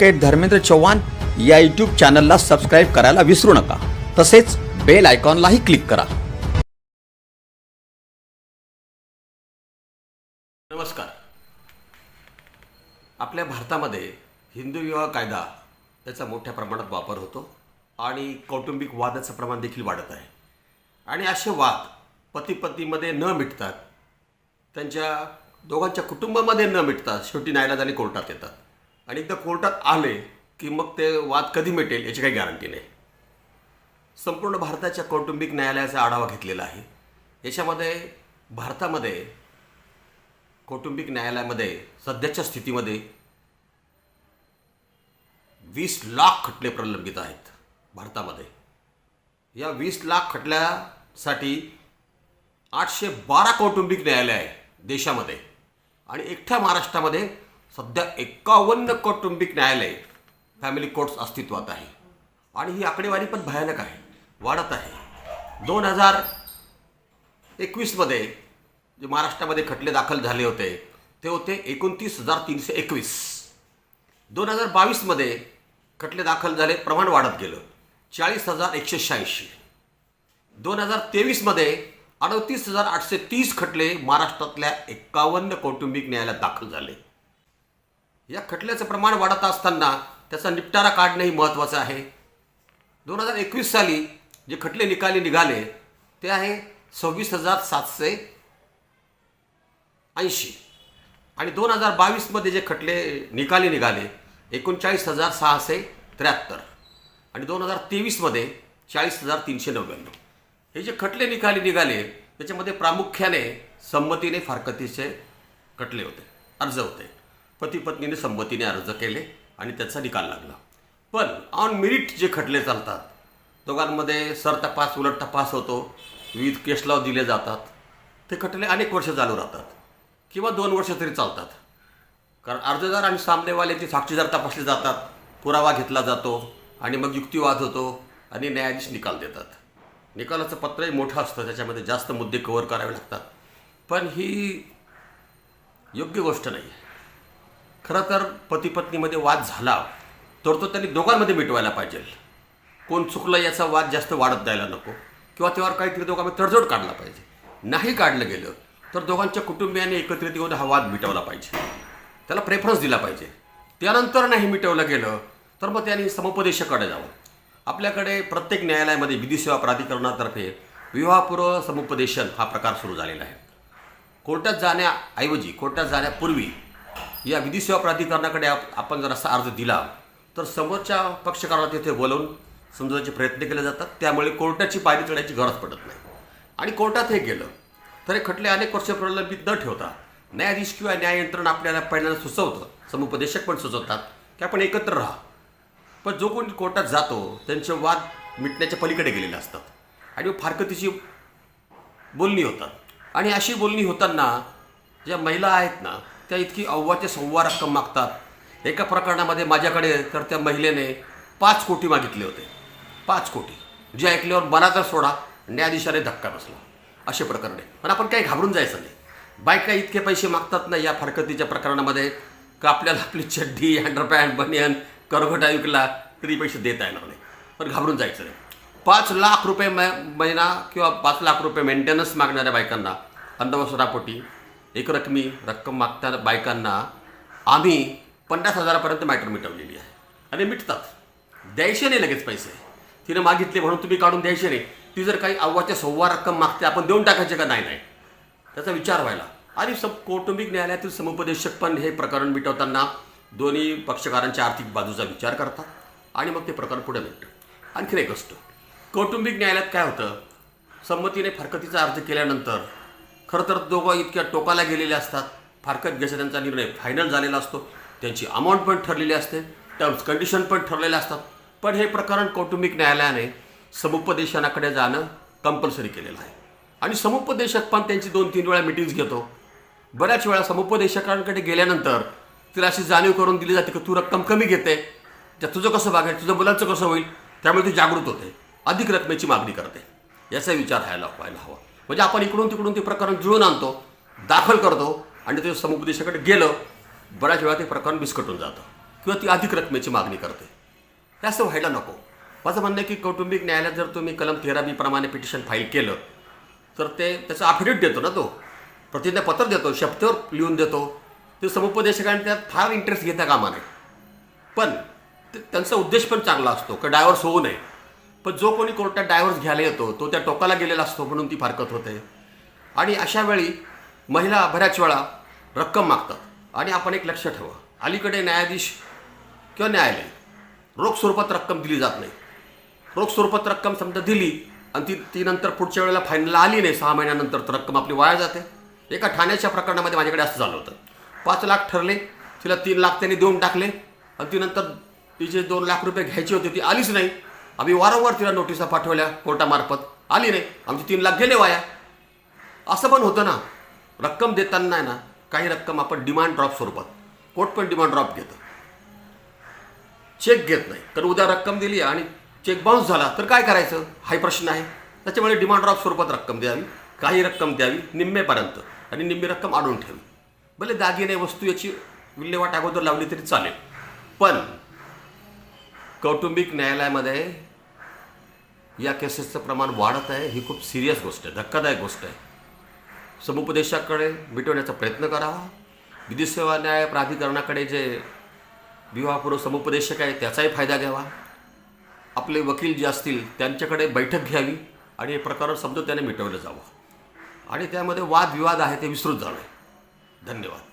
Advocate Dharmendra Chavan या YouTube चॅनलला subscribe करायला विसरू नका. तसेच बेल आयकॉनलाही क्लिक करा. नमस्कार. आपल्या भारतामध्ये हिंदू विवाह कायदा याचा मोठ्या प्रमाणात वापर होतो आणि कौटुंबिक वादाचं प्रमाण देखील वाढत आहे. आणि असे वाद पती पत्नीमध्ये न मिटतात त्यांच्या दोघांच्या कुटुंबामध्ये न मिटतात शेवटी न्यायालयात कोर्टात येतात. आणि एकदा कोर्टात आले की मग ते वाद कधी मिटेल याची काही गॅरंटी नाही. संपूर्ण भारताच्या कौटुंबिक न्यायालयाचा आढावा घेतलेला आहे. याच्यामध्ये भारतामध्ये कौटुंबिक न्यायालयामध्ये सध्याच्या स्थितीमध्ये वीस लाख खटले प्रलंबित आहेत भारतामध्ये. या वीस लाख खटल्यासाठी आठशे बारा कौटुंबिक न्यायालय आहे देशामध्ये आणि एकट्या महाराष्ट्रामध्ये सध्या एकावन्न कौटुंबिक न्यायालय फॅमिली कोर्ट्स अस्तित्वात आहे. आणि ही आकडेवारी पण भयानक आहे. वाढत आहे. दोन हजार एकवीसमध्ये जे महाराष्ट्रामध्ये खटले दाखल झाले होते ते होते एकोणतीस हजार तीनशे एकवीस. दोन हजार बावीसमध्ये खटले दाखल झाले प्रमाण वाढत गेलं. चाळीस हजार एकशे शहाऐंशी. दोन हजार तेवीसमध्ये अडतीस हजार आठशे तीस खटले महाराष्ट्रातल्या एकावन्न कौटुंबिक न्यायालयात दाखल झाले. या खटल्याचं प्रमाण वाढत असताना त्याचा निपटारा काढणंही महत्त्वाचं आहे. दोन हजार एकवीस साली जे खटले निकाली निघाले ते आहे सव्वीस हजार सातशे ऐंशी. आणि दोन हजार बावीसमध्ये जे खटले निकाली निघाले एकोणचाळीस हजार सहाशे त्र्याहत्तर. आणि दोन हजार तेवीसमध्ये चाळीस हजार तीनशे नव्याण्णव. हे जे खटले निकाली निघाले त्याच्यामध्ये प्रामुख्याने संमतीने फारकतीचे खटले होते अर्ज होते. पती पत्नीने संमतीने अर्ज केले आणि त्याचा निकाल लागला. पण ऑन मेरिट जे खटले चालतात दोघांमध्ये सर तपास उलट तपास होतो. विविध केस लाव दिले जातात. ते खटले अनेक वर्ष चालू राहतात. किंवा दोन वर्ष तरी चालतात. कारण अर्जदार आणि सामनेवाल्याचे साक्षीदार तपासले जातात पुरावा घेतला जातो आणि मग युक्तिवाद होतो आणि न्यायाधीश निकाल देतात. निकालाचं पत्रही मोठं असतं त्याच्यामध्ये जास्त मुद्दे कव्हर करावे लागतात. पण ही योग्य गोष्ट नाही. आहे खरं तर पतीपत्नीमध्ये वाद झाला तर तो त्यांनी दोघांमध्ये मिटवायला पाहिजे. कोण चुकलं याचा वाद जास्त वाढत द्यायला नको किंवा त्यावर काहीतरी दोघांमध्ये तडजोड काढला पाहिजे. नाही काढलं गेलं तर दोघांच्या कुटुंबियांनी एकत्रित येऊन हा वाद मिटवला पाहिजे. त्याला प्रेफरन्स दिला पाहिजे. त्यानंतर नाही मिटवलं गेलं तर मग त्यांनी समुपदेशाकडे जावं. आपल्याकडे प्रत्येक न्यायालयामध्ये विधी सेवा प्राधिकरणातर्फे विवाहपूर्व समुपदेशन हा प्रकार सुरू झालेला आहे. कोर्टात जाण्याऐवजी कोर्टात जाण्यापूर्वी या विधी सेवा प्राधिकरणाकडे आपण जर असा अर्ज दिला तर समोरच्या पक्षकाराला तिथे बोलवून समजायचे प्रयत्न केले जातात. त्यामुळे कोर्टाची पायरी चढायची गरज पडत नाही. आणि कोर्टात हे गेलं तर हे खटले अनेक वर्ष प्रलंबित न ठेवता न्यायाधीश किंवा न्याय यंत्रणा आपल्याला पहिल्यांदा सुचवतं. समुपदेशक पण सुचवतात की आपण एकत्र राहा. पण जो कोणी कोर्टात जातो त्यांचे वाद मिटण्याच्या पलीकडे गेलेले असतात. आणि फारकतीची बोलणी होतात. आणि अशी बोलणी होताना ज्या महिला आहेत ना त्या इतकी अव्वाचे सव्वा रक्कम मागतात. एका प्रकरणामध्ये माझ्याकडे तर त्या महिलेने पाच कोटी मागितले होते. पाच कोटी. जे ऐकल्यावर मनाचा सोडा न्यायाधीशाने धक्का बसला. असे प्रकरणे पण आपण काही घाबरून जायचं नाही. बायका इतके पैसे मागतात ना या फारकतीच्या प्रकरणामध्ये का आपल्याला आपली चड्डी हँडरपॅन्ट बनियन करघट विकला तरी पैसे देता येणार नाही. पण घाबरून जायचं नाही. पाच लाख रुपये म महिना किंवा पाच लाख रुपये मेंटेनन्स मागणाऱ्या बायकांना अंधवसरापोटी एक रकमी रक्कम मागता बायकांना आम्ही पन्नास हजारापर्यंत मॅटर मिटवलेली आहे. आणि मिटतात. द्यायचे नाही लगेच पैसे. तिने मागितले म्हणून तुम्ही काढून द्यायचे नाही. ती जर काही अव्वाच्या सव्वा रक्कम मागते आपण देऊन टाकायचे का? नाही नाही. त्याचा विचार व्हायला. आणि सब कौटुंबिक न्यायालयातील समुपदेशक पण हे प्रकरण मिटवताना दोन्ही पक्षकारांच्या आर्थिक बाजूचा विचार करतात आणि मग ते प्रकरण पुढे मिटतं आणखीन एक गोष्ट. कौटुंबिक न्यायालयात काय होतं? संमतीने फरकतीचा अर्ज केल्यानंतर खरं तर दोघं इतक्या टोकाला गेलेले असतात. फारकत घ्यायचा त्यांचा निर्णय फायनल झालेला असतो. त्यांची अमाऊंट पण ठरलेली असते. टर्म्स कंडिशन पण ठरलेल्या असतात. पण हे प्रकरण कौटुंबिक न्यायालयाने समुपदेशनाकडे जाणं कंपल्सरी केलेलं आहे. आणि समुपदेशक पण त्यांची दोन तीन वेळा मिटिंग्स घेतो. बऱ्याच वेळा समुपदेशकांकडे गेल्यानंतर तिला अशी जाणीव करून दिली जाते की तू रक्कम कमी घेते. त्या तुझं कसं वागेल तुझं मुलांचं कसं होईल? त्यामुळे ती जागृत होते. अधिक रकमेची मागणी करते. याचा विचार व्हायला व्हायला हवा. म्हणजे आपण इकडून तिकडून ते प्रकरण जुळून आणतो दाखल करतो आणि ते समुपदेशाकडे गेलं बऱ्याच वेळा ते प्रकरण बिस्कटून जातं किंवा ती अधिक रकमेची मागणी करते. हे असं व्हायला नको. माझं म्हणणं आहे की कौटुंबिक न्यायालयात जर तुम्ही कलम तेरा बी प्रमाणे पिटिशन फाईल केलं तर ते त्याचं अफिडेविट देतो ना तो. प्रतिज्ञापत्र देतो शब्दावर लिहून देतो. ते समुपदेशकांनी त्यात फार इंटरेस्ट घेता कामा नये. पण ते- त्यांचा उद्देश पण चांगला असतो का डायव्हर्स होऊ नये. पण जो कोणी कोर्टात डायव्हर्स घ्यायला येतो तो त्या टोकाला गेलेला असतो म्हणून ती फारकत होते. आणि अशा वेळी महिला बऱ्याच वेळा रक्कम मागतात. आणि आपण एक लक्ष ठेवा. अलीकडे न्यायाधीश किंवा न्यायालय रोख स्वरूपात रक्कम दिली जात नाही. रोख स्वरूपात रक्कम समजा दिली आणि ती ती नंतर पुढच्या वेळेला फायनल आली नाही सहा महिन्यानंतर तर रक्कम आपली वाया जाते. एका ठाण्याच्या प्रकरणामध्ये माझ्याकडे असं झालं होतं. पाच लाख ठरले तिला तीन लाख त्यांनी देऊन टाकले आणि ती नंतर तिचे दोन लाख रुपये घ्यायचे होते ती आलीच नाही. आम्ही वारंवार तिला नोटिसा पाठवल्या कोर्टामार्फत. आली नाही. आमचे तीन लाख गेले वाया. असं पण होतं ना. रक्कम देताना ना काही रक्कम आपण डिमांड ड्रॉप स्वरूपात. कोर्ट पण डिमांड ड्रॉप घेतं. चेक घेत नाही. तर उद्या रक्कम दिली आणि चेक बाउन्स झाला तर काय करायचं? हाही प्रश्न आहे. त्याच्यामुळे डिमांड ड्रॉप स्वरूपात रक्कम द्यावी. काही रक्कम द्यावी निम्मेपर्यंत आणि निम्मी रक्कम आढळून ठेवी. भले दागिने वस्तू याची विल्हेवाट अगोदर लावली तरी चालेल. पण कौटुंबिक न्यायालयामध्ये या केसेसचं प्रमाण वाढत आहे. ही खूप सिरियस गोष्ट आहे. धक्कादायक गोष्ट आहे. समुपदेशाकडे मिटवण्याचा प्रयत्न करावा. विधी सेवा न्याय प्राधिकरणाकडे जे विवाहपूर्व समुपदेशक आहे त्याचाही फायदा घ्यावा. आपले वकील जे असतील त्यांच्याकडे बैठक घ्यावी आणि हे प्रकरण समजून त्याने मिटवलं जावं. आणि त्यामध्ये वादविवाद आहे ते विसरून जाणं धन्यवाद.